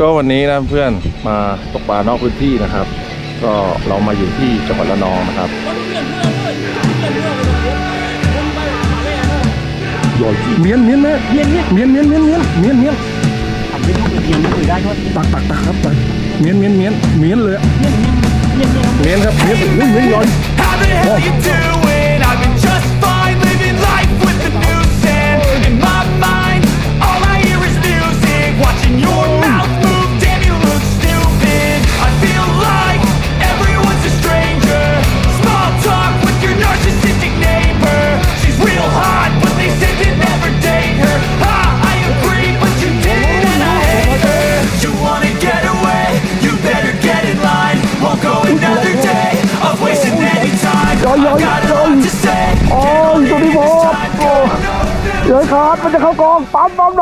ก็วันนี้นะเพื่อนมาตกปลานอกพื้นที่นะครับ ก็เรามาอยู่ที่จังหวัดระนองนะครับลอยเมียนเมียนแม่เมียนเมียนเมียนเมียนเมียนเมียนเมียนทำได้ทุกเมียนคือได้ด้วยตักตักตักครับตักเมียนเมียนเมียนเมียนเลยเมียนครับเมียนเมียนเมียนลอยโอ้ Watching your mouth อยอยอยอ๋ออยู่ตรงนี้ผมโอ้เดี๋ยวครับ มันจะเข้ากอง ปั๊มปั๊มหน่อย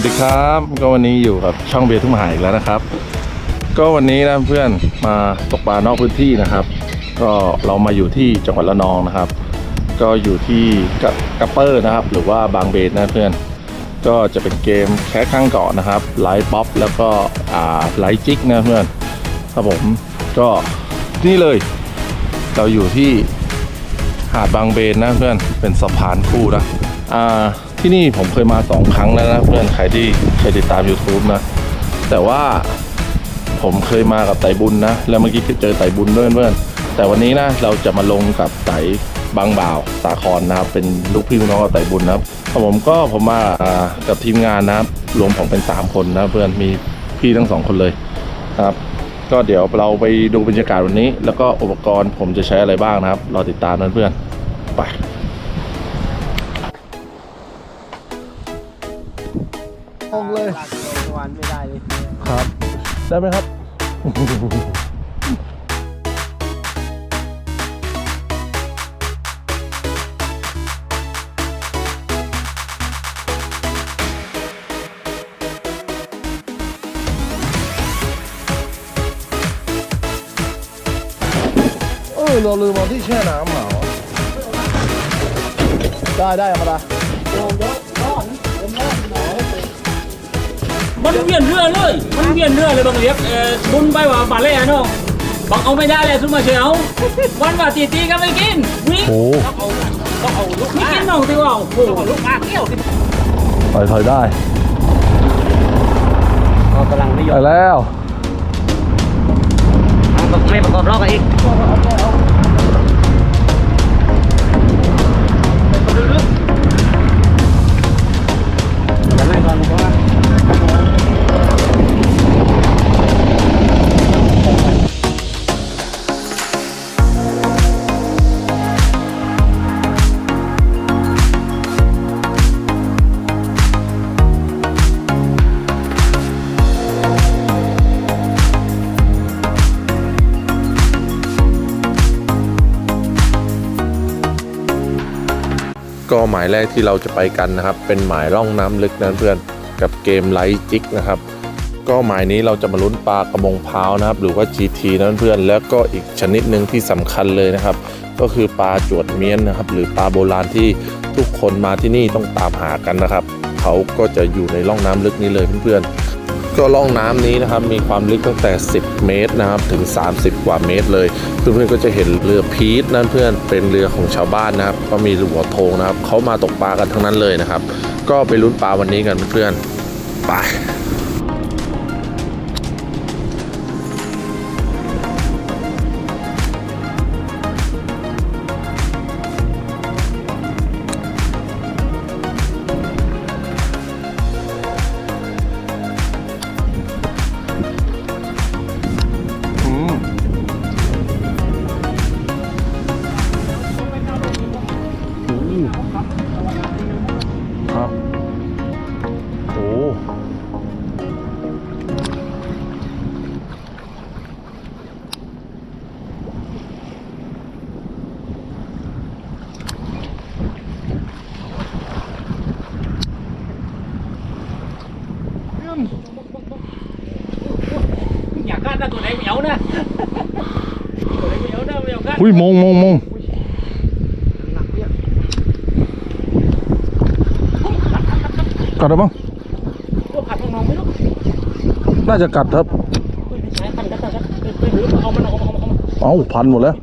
วัสดีครับ ก็วันนี้อยู่กับช่องเบียร์ทุ่งมหาอีกแล้วนะครับ ก็วันนี้นะเพื่อนมาตกปลานอกพื้นที่นะครับ ก็เรามาอยู่ที่จังหวัดระนองนะครับ ก็อยู่ที่กะกระเปอร์นะครับ หรือว่าบางเบนนะเพื่อน ก็จะเป็นเกมแค่ข้างเกาะนะครับไลท์ป๊อปแล้วก็อ่าไลท์จิกนะเพื่อนครับผมก็นี่เลย เราอยู่ที่หาดบางเบนนะเพื่อนเป็นสะพานคู่นะอ่า ที่นี่ผมเคยมาสองครั้งแล้วนะเพื่อนใครที่เคยติดตาม YouTube นะ แต่ว่าผมเคยมากับไต่บุญนะ แล้วเมื่อกี้เจอไต่บุญด้วยเพื่อนแต่วันนี้นะเราจะมาลงกับไต่บางบ่าวสาครนะครับ เป็นลูกพี่ลูกน้องกับไต่บุญนะครับผมก็ผมมาากับทีมงานนะครับรวมผมเป็นสามคนนะเพื่อนมีพี่ทั้งสองคนเลยครับ ก็เดี๋ยวเราไปดูบรรยากาศวันนี้ แล้วก็อุปกรณ์ผมจะใช้อะไรบ้างนะครับรอติดตามนะเพื่อนไป ได้ไหมครับ เออเราลืมเอาที่แช่น้ำมาวะได้ได้เอามาละ มันเวียนเรือเลย มันเวียนเรือเลยบางเรียกเอ่อบุญไปว่าบาเล่เนาะบางเอาไม่ได้เลยซุ่มมาเชียววันว่าตีตีก็ไม่กินวิ่งโอ้ต้องเอาต้องเอาลูกไม่กินน้องตีว่าโอ้โหลูกมาเกี่ยวถอยถอยได้เรากำลังไม่ยไปอมแล้วไม่ประกอบรอบกันอีก ก็หมายแรกที่เราจะไปกันนะครับ เป็นหมายร่องน้ำลึกนะเพื่อนกับเกมไลท์จิกนะครับ ก็หมายนี้เราจะมาลุ้นปลากระมงพร้าวนะครับ หรือว่า GT นะเพื่อนแล้วก็อีกชนิดหนึ่งที่สำคัญเลยนะครับ ก็คือปลาจวดเมียนนะครับ หรือปลาโบราณที่ทุกคนมาที่นี่ต้องตามหากันนะครับ เขาก็จะอยู่ในร่องน้ำลึกนี้เลยเพื่อนๆ ก็ล่องน้ำนี้นะครับมีความลึกตั้งแต่ 10 เมตรนะครับถึง 30 กว่าเมตรเลยเพื่อนๆก็จะเห็นเรือพีทนั่นเพื่อนเป็นเรือของชาวบ้านนะครับ ก็มีหัวโทงนะครับเขามาตกปลากันทั้งนั้นเลยนะครับ ก็ไปลุ้นปลาวันนี้กันเพื่อนๆไป ด้ปะตัวขัดน้องๆไม่รู้น่าจะกัดครับไม่ใช่ขัดกัดกัดกัดไปหรือเอามันเอาเอาเอาเอ้าพันหมดแล้ว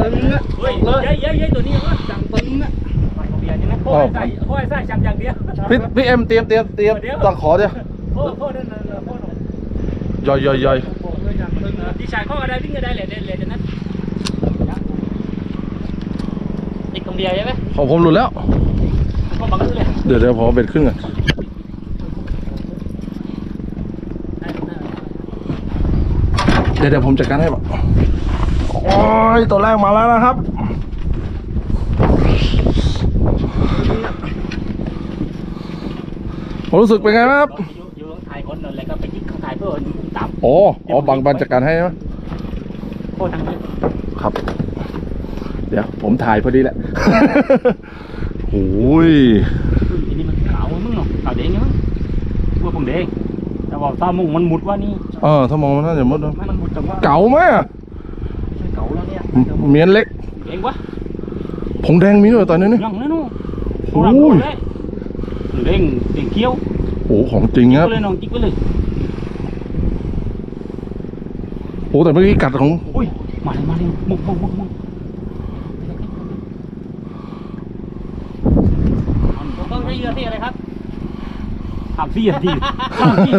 ตึงอะเฮ้ยเย้ยเย้ยเย้ยตัวนี้วะจังตึงอะเบียร์ใช่ไหมโค้ยใส่โค้ยใส่จังอย่างเดียวพี่พี่เอ็มเตรียมเตรียมเตรียมตะขอเดี๋ยว โค้ยโค้ยนั่นน่ะโค้ยนั่น ย่อยย่อยย่อยดีชายข้ออะไรวิ่งก็ได้เลยเลยเลยนั้นติดตรงเดียวใช่ไหมของผมหลุดแล้วก็บังเลยเดี๋ยวเดี๋ยวผมเอาเบ็ดขึ้นก่อนเดี๋ยวเดี๋ยวผมจัดการให้ปะโอ้ยตัวแรกมาแล้วนะครับ ผมรู้สึกเป็นไงบ้างครับ เขาถ่ายเพื่อตามโอ้อ๋อบังบันจัดการให้ไหมโค้ยทางนี้ครับ เดี๋ยวผมถ่ายพอดีแหละ โอ้ยทีนี้มันขาวมึงเนาะขาวแดงมั้งว่าผมแดงแต่ว่าตามุงมันมุดว่านี่เออถ้ามองมันน่าจะมดนะมันมุดจังว่าเก๋าไหมอะเก่าแล้วเนี่ยเมียนเล็กเองวะผงแดงมีด้วยตอนนี้นี่ยังนะนู่นโอ้ยเร่งเร่งเกี้ยวโอ้ของจริงจิ๊กครับไปเลยน้องจิ๊กไปเลย โอ้แต่เมื่อกี้กัดของอุ้ยมาเลยมาเลยมุกมุกมุกมุกต้องใช้เรือที่อะไรครับถามพี่อะทีถามพี่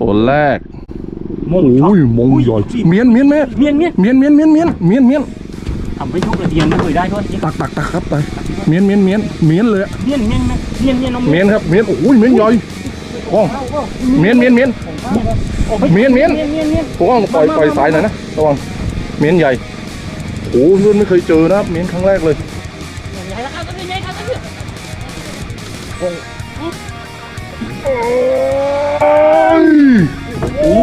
ตัวแรกมงโอ้ยมงใหญ่เมียนเมียนเมียนเมียนเมียนเมียนเมียนเมียนเมียนเมียนเมียนทำไปทุกระเดียนไม่เคยได้ด้วยตักตักตักครับไปเมียนเมียนเมียนเมียนเลยอะเมียนเมียนเมียนเมียนน้องเมียนครับเมียนโอ้ยเมียนใหญ่ โอ้เมียนเมียนเมียนเมียนเมียนเมียนเมียนเมียนผมว่าปล่อยปล่อยสายหน่อยนะระวังเมียนใหญ่โอ้เพื่อนไม่เคยเจอนะครับเมียนครั้งแรกเลยใหญ่แล้วครับใหญ่ครับโอ้ยโอ้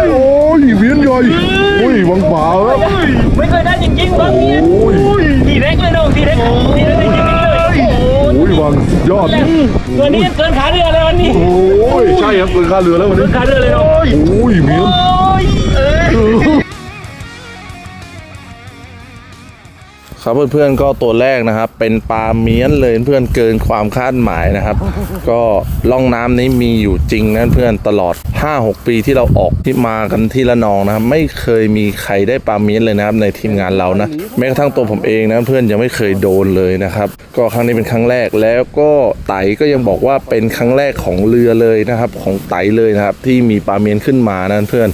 ยโอ้ยเมียนใหญ่โอ้ยวังเปล่าครับไม่เคยได้จริงๆบางเมียนโอ้ยทีเล็กเลยน้องทีเล็กทีเล็ก วังยอดตัวนี้เกินขาเรือเลยวันนี้ โอ้ย ใช่ครับเกินค่าเรือแล้ววันเกินี้นขาเรือเลยน้องโอ้ยเมียน ครับเพื่อนๆก็ตัวแรกนะครับ เป็นปลาเมียนเลยเพื่อนเกินความคาดหมายนะครับ ก็ล่องน้ำนี้มีอยู่จริงนะเพื่อนตลอด 5-6 ปีที่เราออกที่มากันที่ละนองนะครับ ไม่เคยมีใครได้ปลาเมียนเลยนะครับในทีมงานเรานะแม้กระทั่งตัวผมเองนะเพื่อนยังไม่เคยโดนเลยนะครับ ก็ครั้งนี้เป็นครั้งแรกแล้วก็ไตก็ยังบอกว่าเป็นครั้งแรกของเรือเลยนะครับ ของไตเลยนะครับที่มีปลาเมียนขึ้นมานะเพื่อน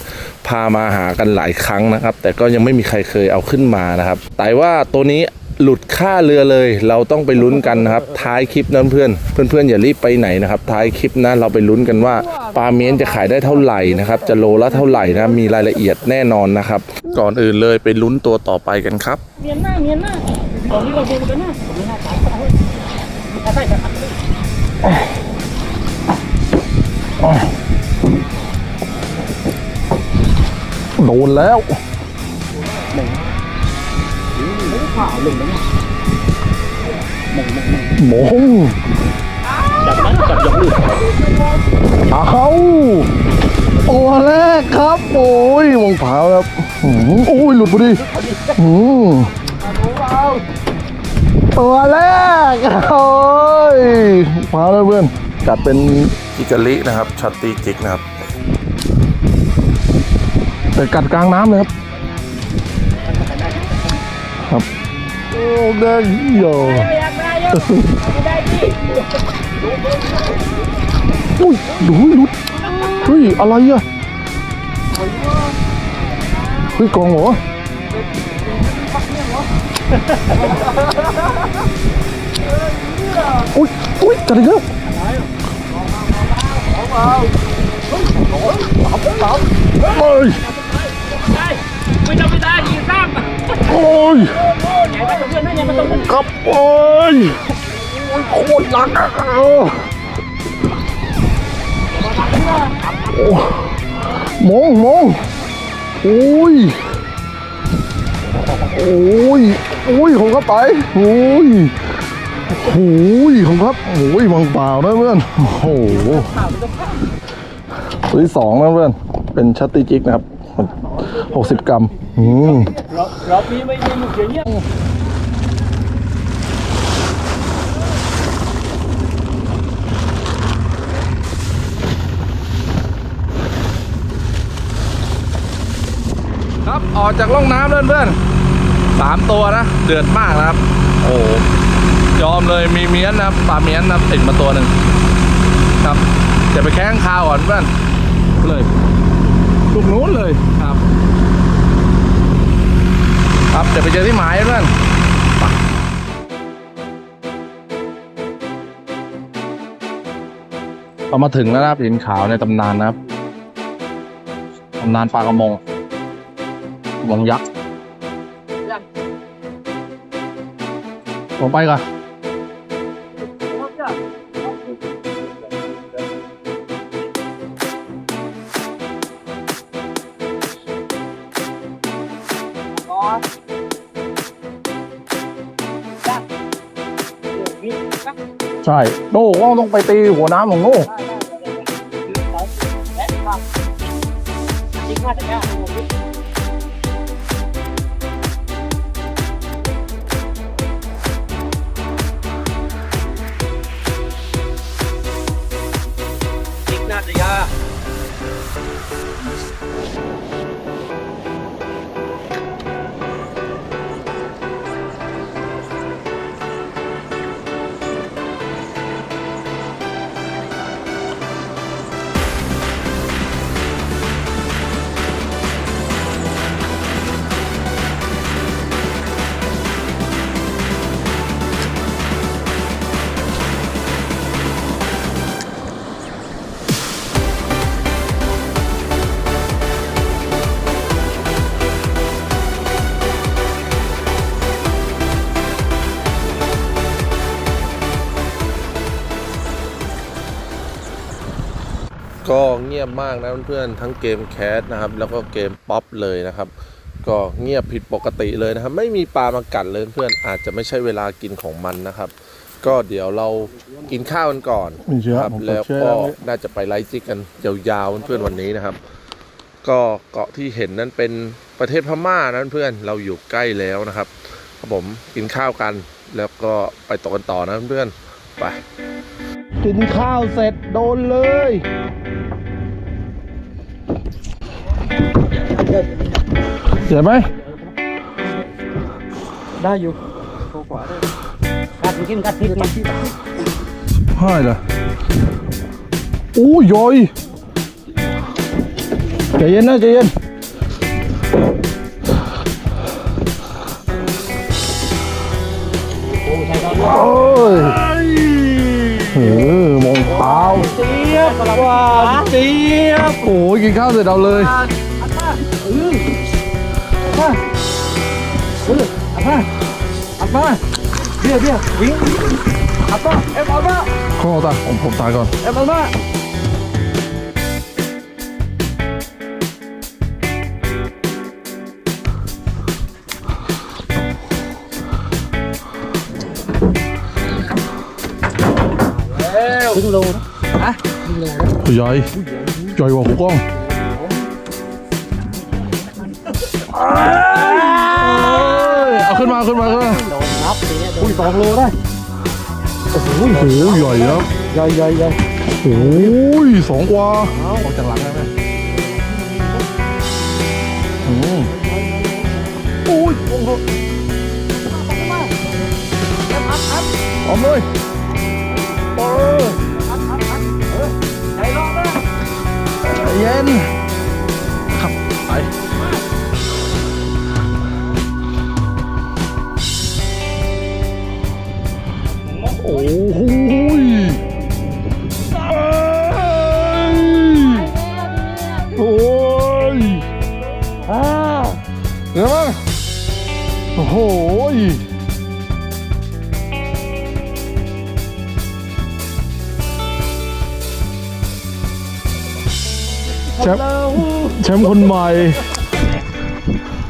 พามาหากันหลายครั้งนะครับ แต่ก็ยังไม่มีใครเคยเอาขึ้นมานะครับ แต่ว่าตัวนี้หลุดค่าเรือเลย เราต้องไปลุ้นกันนะครับ ท้ายคลิปนั้นเพื่อนเพื่อนๆอย่ารีบไปไหนนะครับ ท้ายคลิปนะเราไปลุ้นกันว่าปลาเมียนจะขายได้เท่าไหร่นะครับ จะโลละเท่าไหร่นะมีรายละเอียดแน่นอนนะครับ ก่อนอื่นเลยไปลุ้นตัวต่อไปกันครับเมียนหน้าเมียนหน้าตอนนี้เราเดินกันหน้าตรง นี้หน้าขายเขาเขาใส่กันเลยโดนแล้วมงจับนั้นจับยกลูกเอาตัวแรกครับ โอ้ยมงเผาครับหืมโอ้ยหลุดพอดีหืมตัวแรกโอ้ยเผาแล้วเพื่อนจัดเป็นอิกาลินะครับช็อตตีจิกนะครับ แต่กัดกลางน้ำเลยครับ ครับ โอ้เด้โยอุ้ยดูหลุดเฮ้ยอะไรอะเฮ้ยกองเหรออุ้ยอุ้ยจัดอีกแล้วเฮ้ย ไม่ต้องไม่ได้ยิงซ้ำโอ้ยใหญ่ไปกับเพื่อนนั่นยังไม่ต้องครับโอ้ยโอ้ยโคตรหนักอะเออโอ้มองมองโอ้ยโอ้ยโอ้ยของครับไปโอ้ยโอ้ยของครับโอ้ยบางเปล่านะเพื่อนโอ้โหตัวที่สองนะเพื่อนเป็นชัตติจิกนะครับ หกสิบกรัมอืมรอบนี้ไม่ยิงเฉยเงี้ยครับออกจากร่องน้ำเพื่อนๆสามตัวนะ เดือดมากนะครับ โอ้ยอมเลยมีเมียนนะปลาเมียนนะติดมาตัวหนึ่งครับเดี๋ยวไปแข้งคาวก่อนเพื่อนเลย ลูกนู้นเลยครับ ครับเดี๋ยวไปเจอที่หมายเพื่อนไปเรามาถึงแล้วนะครับหินขาวในตำนานนะครับตำนานปลากระมงวงยักษ์ลงไปก่อน ใช่โน่ก็ต้องไปตีหัวน้ำของโน่ยิงมาแต่เนี่ยจิก ยบมากนะเพื่อนๆทั้งเกมแคสนะครับ แล้วก็เกมป๊อปเลยนะครับ ก็เงียบผิดปกติเลยนะครับ ไม่มีปลามากัดเลยเพื่อนอาจจะไม่ใช่เวลากินของมันนะครับ ก็เดี๋ยวเรากินข้าวกันก่อนไม่เชื่อครับผมก็แล้วเชื่อก็แล้วน่าจะไปไลฟ์จิกกันยาวๆเพื่อนๆวันนี้นะครับ ก็เกาะที่เห็นนั้นเป็นประเทศพม่านะเพื่อนเราอยู่ใกล้แล้วนะครับครับผมกินข้าวกันแล้วก็ไปตกกันต่อนะเพื่อนๆไป กินข้าวเสร็จโดนเลย เห็นไหม ได้อยู่โคขวาได้กัดกินกัดพิษมันให้เหรออู้ยอยใจเย็นนะใจเย็นโอ้ยเออมองเท้าเจี๊ยบกว่าเจี๊ยบโอ้ยกินข้าวเสร็จเอาเลย apa? Boleh, apa? Apa? Biar, biar, wing. Apa? Em apa? Kau dah, kumpul tak kau. Em apa? Đứng lâu đó Hả? Đứng lâu đó Trời ơi Trời ơi, hổ con เอ็มอัปป้าครึ่งโลนะฮะใหญ่ใหญ่กว่าหูกล้องเอ้ยเอาขึ้นมาขึ้นมาขึ้นมาโดนนับทีเนี้ยอุ้ยสองโลได้ โอ้โหโอ้โหใหญ่ครับใหญ่ใหญ่ใหญ่โอ้ยสองกว่าเอาออกจากหลังได้ไหมอืมโอ้ยโอ้โหมาเอ็มอัพอัพพร้อมเลยเอออัพอัพอัพเออใจร้อนนะใจเย็น ใหม่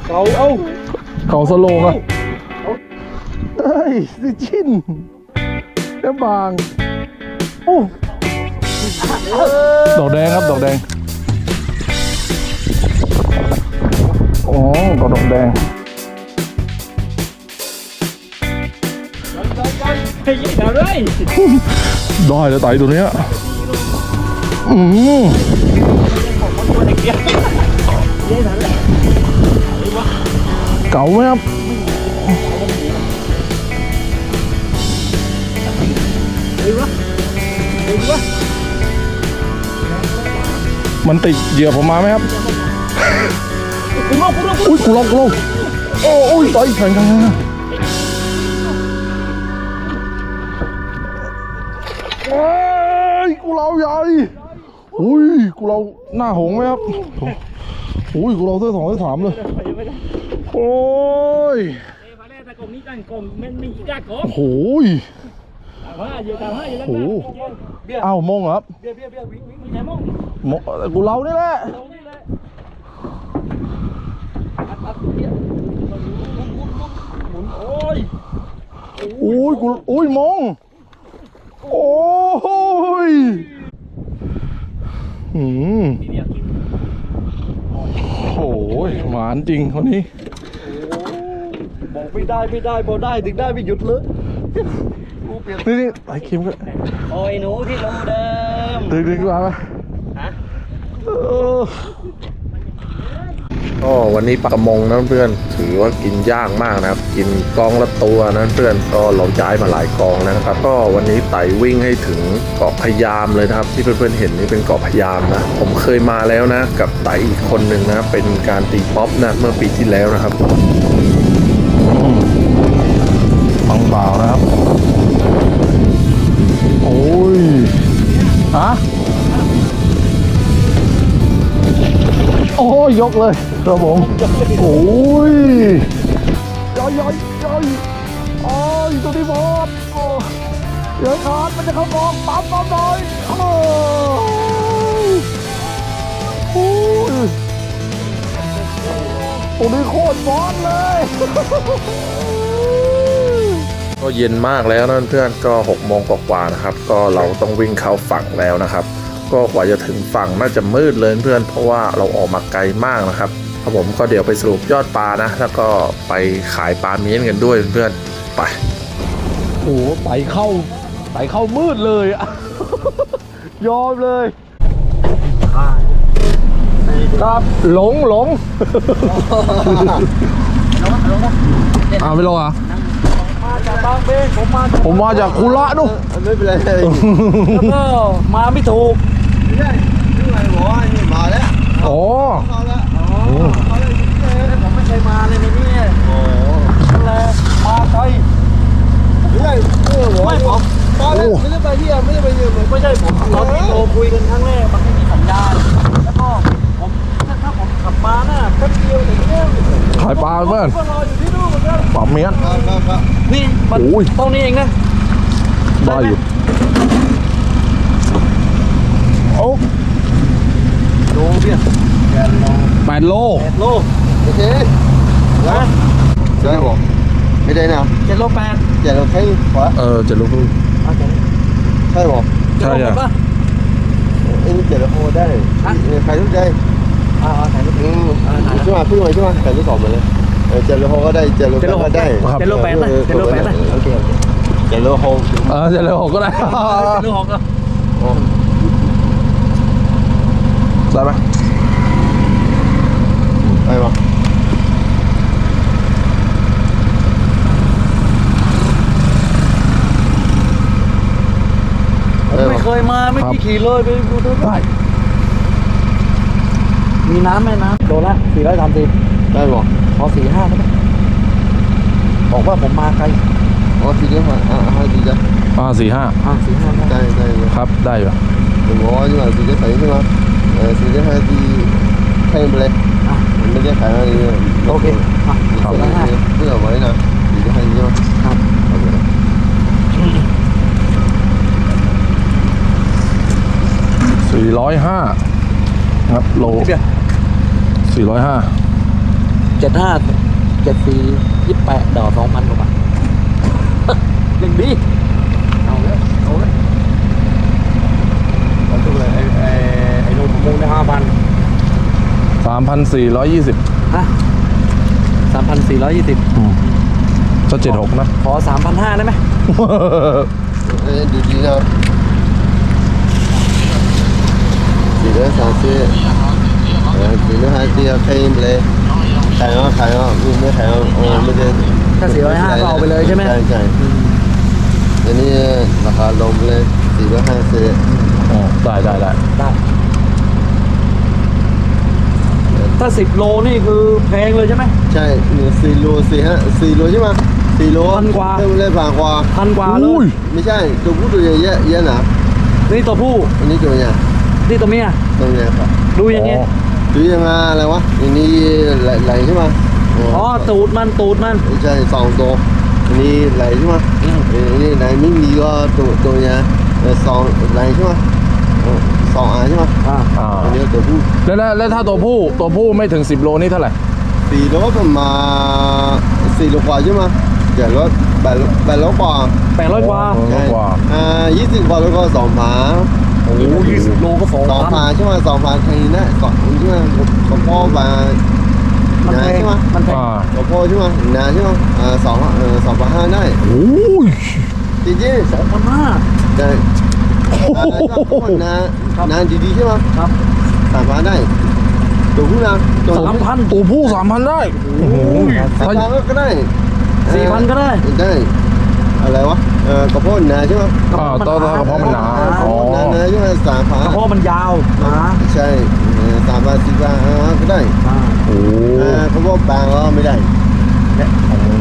เราเอ้าเขาสโลงอะเฮ้ยสิชินแค่บางโอ้ดอกแดงครับ ดอกแดงอ๋อดอกดอกแดงเฮ้ยเอาเลยได้แล้วไตตัวเนี้ยอืม เก่าไหมครับมันติดเหยื่อผมมาไหมครับอุ้ยกูลองกูลองโอ้โอ้ยต่อยแข็งแข็งแข็งเอ้ยกูเราใหญ่อุ้ยกูเราหน้าหงไหมครับ อุ้ยกูเราเส้นสองเส้นสามเลย โอ้ยพาเลตะกงนี้กันกงมันมีอีกากบโอ้โหยถามว่าอยู่ถามว่าอยู่แล้วโอ้โหเบียร์อ้าวมงเหรอครับเบียร์เบียร์เบียร์วิ่งวิ่งมีไหนมั่งมงกูเรานี่แหละตรงนี้เลยอัพอัพเบียร์หมุนโอ้ยโอ้ยกูโอ้ยมงโอ้ยอืม โอ้ยหวานจริงคนนี้ บอกไม่ได้ไม่ได้พอได้ถึงได้ไม่หยุดเลยกูเปลี่ยนนี่นี่ไอ้เค็มก็โอ้ยหนูที่รูเดิมดึกดึกมาไหมฮะ ก็วันนี้ปลากระมงนะเพื่อนถือว่ากินยากมากนะครับ กินกองละตัวนะเพื่อนก็เราย้ายมาหลายกองแล้วนะครับ ก็วันนี้ไต่วิ่งให้ถึงเกาะพะยามเลยนะครับ ที่เพื่อนๆเห็นนี่เป็นเกาะพะยามนะ ผมเคยมาแล้วนะ กับไต่อีกคนหนึ่งนะเป็นการตีป๊อปนะเมื่อปีที่แล้วนะครับฟังเปล่านะครับ โอ้ยฮะ โอ้ยยกเลยครับผมโอ้ยย่อยย่อยย่อยโอ้ยตัวนี้บอดโอ้ยเดี๋ยวขาดมันจะเข้ากองปั๊มปั๊มหน่อยโอ้ยโอ้ยตัวนี้โคตรบอดเลยก็เย็นมากแล้วนะเพื่อนก็6โมงกว่าๆนะครับ ก็เราต้องวิ่งเข้าฝั่งแล้วนะครับ ก็กว่าจะถึงฝั่งน่าจะมืดเลยเพื่อนเพราะว่าเราออกมาไกลมากนะครับครับผมก็เดี๋ยวไปสรุปยอดปลานะ แล้วก็ไปขายปลาเมี้ยนกันด้วยเพื่อนไปโอ้โหไต่เข้าไต่เข้ามืดเลยอะยอมเลยครับหลงหลงอ้าวไม่รออะมาจากบางเบงผมมาผมมาจากคุระนู่นไม่เป็นไรแล้วก็มาไม่ถูก ใช่ชื่ออะไรบอสเนี่ยมาแล้วอ๋อมาแล้วอ๋อมาแล้วผมไม่เคยมาเลยในนี้โอ้นั่นแหละมาไกไม่ไม่ผมมาแล้วไม่ได้ไปที่ไม่ได้ไปเยือนไม่ใช่ผมตอนที่โทรคุยกันครั้งแรกมันไม่มีสัญญาณแล้วก็ผมถ้าผมขับมาน่ะแป๊บเดียวอย่างเงี้ยขายปลาเพื่อนรออยู่ที่นู่นเหมือนกันปลาเมียนนี่มันตรงนี้เองนะได้อยู่โอ้ โลเพี้ย แปดโลโลโอเคนะใช่ผมไม่ได้นะเจ็ดโลแปดแต่เราใช้ขวาเออเจะรู้เอาเจ็ดใช่ผมเใช่อะปะไอ้นี่เจ็ดโมได้ใครรู้ใจอ่าถ่ายรูปอืมใช่ไหมพึ่งมาใช่ไหมใครรู้สอบมาเลยเจ็ดโมก็ได้เจ็ดโมก็ได้เจโลแปดนะเจโลแปดนะโอเคเจ็ดโมเออจะเร็วก็ได้เรื่องของก็ได้ไหม ไปปะผมไม่เคยมาไม่กี่ขี่เลยไปดูดูได้ มีน้ำไหมน้ำโดนละสี่ร้อยสามสิบได้ปะขอสี่ห้าได้ไหมบอกว่าผมมาไกลอ๋อสี่เดือนมาอ่าห้าสี่เดือนอ่าสี่ห้าอ่าสี่ห้าได้ได้ได้เลยครับได้อยู่หนึ่งร้อยใช่ไหมสี่เดือนใส่ใช่ไหมเออสี่เดือนห้าสี่ ใช่ไปเลยอะไม่ได้ขายอะไรเลยโอเคอะครับสี่ร้อยห้าเพื่อไว้นะสี่เดือนห้าใช่ไหมครับโอเคสี่ร้อยห้าครับโลเดี๋ยวสี่ร้อยห้าเจ็ดห้าเจ็ดสี่ยี่สิบแปดดอกสองพันกว่าบาทยังดีเอาเลยเอาเลยเอาตัวเลยไอ้ไอ้ไอ้โน้ตประมูลได้ห้าพัน สามพันสี่ร้อยยี่สิบฮะสามพันสี่ร้อยยี่สิบจะเจ็ดหกนะ ขอสามพันห้าได้ไหมเอ้ยดูดีนะสี่เดือนสามสิบเออสี่เดือนห้าสี่ใครไปเลยขายอะขายอะไม่ไม่ขายอะโอ้ไม่ได้ถ้าสี่ร้อยห้าก็เอาไปเลยใช่ไหมใช่ใช่อันนี้ราคาลงไปเลยสี่ร้อยห้าสิบอ๋อได้ได้ได้ได้ ถ้าสิบโลนี่คือแพงเลยใช่ไหม ใช่สี่โลสี่ห้าสี่โลใช่ไหมสี่โลพันกว่า เริ่มเลยผ่านกว่าพันกว่าเลอุ้ย ยไม่ใช่ตัวผู้ตัวใหญ่เยอะเยอะนะนี่ตัวผู้ อันนี้ตัวใหญ่นี่ตัวเมีย ตัวใหญ่ครับดูอย่างเงี้ยตัวใหญ่มาอะไรวะอันนี้ไหลไหลใช่ไหมอ๋อ ตูดมันตูดมัน ไม่ใช่สองตัวอันนี้ไหลใช่ไหมอืม อันนี้ไหลไม่มีก็ตัวตัวใหญ่เออสองไหลใช่ไหมเออ สองอันใช่ไหมอ่าอ่าอันนี้ตัวผู้แล้วแล้วแล้วถ้าตัวผู้ตัวผู้ไม่ถึงสิบโลนี่เท่าไหร่สี่โลประมาณสี่โลกว่าใช่ไหมเจ็ดโลแปดโลแปดโลกว่าแปดร้อยกว่าโลกว่า อ่ายี่สิบกว่าแล้วก็สองพันโอ้ยี่สิบโลก็สองสองพัพันนใช่ไหมสองพันแค่นี้นะสองใช่ไหมกับพ่อมามันนาแพงใช่ไหมมันแพงอ่ากับพ่อใช่ไหมนาใช่ไหมอ่าสองเออสองพันห้าได้โอ้ยจริงจริงสองพันห้าๆได้ อ่านานดีๆใช่ไหมครับสามพันได้ตัวผู้นะตัวสามพันตัวผู้สามพันได้โอ้โหสามพันก็ได้สี่พันก็ได้ได้อะไรวะเออกับพ่อนาใช่ไหมอ่าตัวตัวกระเพาะมันหนาอ๋อนานาใช่ไหมสามพันกระเพาะมันยาวนาใช่สามพันสี่พันก็ได้โอ้เออกับพ่อบางก็ไม่ได้ แ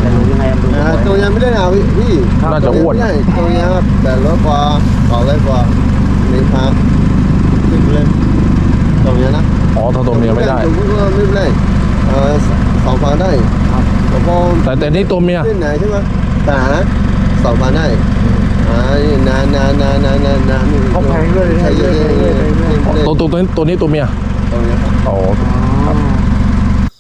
ต่ดูยังไงมันดูอ่าตัวยังไม่ได้เอาพี่พี่น่าจะอ้วน ไม่ได้ตัวยังแต่ร้อยกว่าต่อร้อยกว่าหนึ่งพันขึ้นไปเลยตัวยังนะอ๋อถ้าตัวเมียไม่ได้ ตัวผู้ก็ไม่เป็นไรเออสองพันได้แต่พอแต่แต่นี่ตัวเมีย เส้นไหนใช่ไหมแต่หานะสองพันได้อ่านานนานนานนานนานนานเขาแพงด้วยใช่เรื่เยอยอะๆเยเรื่อะอยเยๆอะเรื่อยเยอะตัวตัวตัวนี้ตัวนี้ตัวเมีย ตัวนี้ครับ อ๋อๆ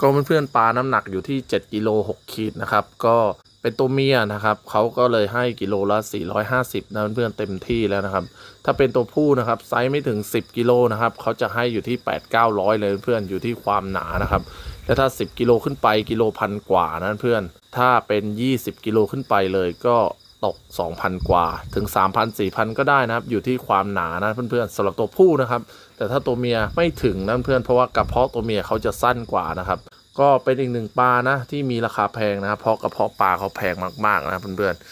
ก็เพื่อนๆปลาน้ำหนักอยู่ที่ 7กิโล6ขีดนะครับ ก็เป็นตัวเมียนะครับเขาก็เลยให้กิโลละ 450นะเพื่อนๆเต็มที่แล้วนะครับ ถ้าเป็นตัวผู้นะครับไซส์ไม่ถึง 10กิโลนะครับเขาจะให้อยู่ที่ 8 900 เลยเพื่อนอยู่ที่ความหนานะครับและถ้า 10กิโลขึ้นไปกิโลพันกว่านะเพื่อน ถ้าเป็น 20กิโลขึ้นไปเลยก็ตก 2,000 กว่าถึง 3,000 4,000 ก็ได้นะครับ อยู่ที่ความหนานะเพื่อนๆสำหรับตัวผู้นะครับ แต่ถ้าตัวเมียไม่ถึงนะเพื่อนเพราะว่ากระเพาะตัวเมียเขาจะสั้นกว่านะครับ ก็เป็นอีกหนึ่งปลานะที่มีราคาแพงนะครับเพราะกระเพาะปลาเขาแพงมากๆนะเพื่อนๆ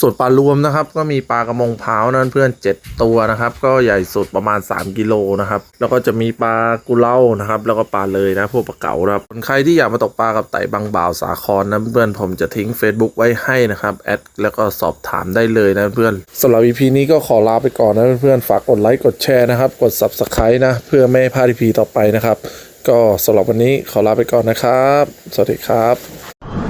ส่วนปลารวมนะครับ ก็มีปลากระมงเผานะเพื่อน7ตัวนะครับ ก็ใหญ่สุดประมาณ 3กิโลนะครับ แล้วก็จะมีปลากุเล่านะครับ แล้วก็ปลาเลยนะ พวกปลาเก๋าครับใครที่อยากมาตกปลากับไต่บางบ่าวสาครนะเพื่อนผมจะทิ้ง Facebook ไว้ให้นะครับแอดแล้วก็สอบถามได้เลยนะเพื่อนสำหรับ EP นี้ก็ขอลาไปก่อนนะเพื่อนๆฝากกดไลค์กดแชร์นะครับกด Subscribe นะเพื่อไม่ให้พลาด EP ต่อไปนะครับ ก็สำหรับวันนี้ขอลาไปก่อนนะครับ สวัสดีครับ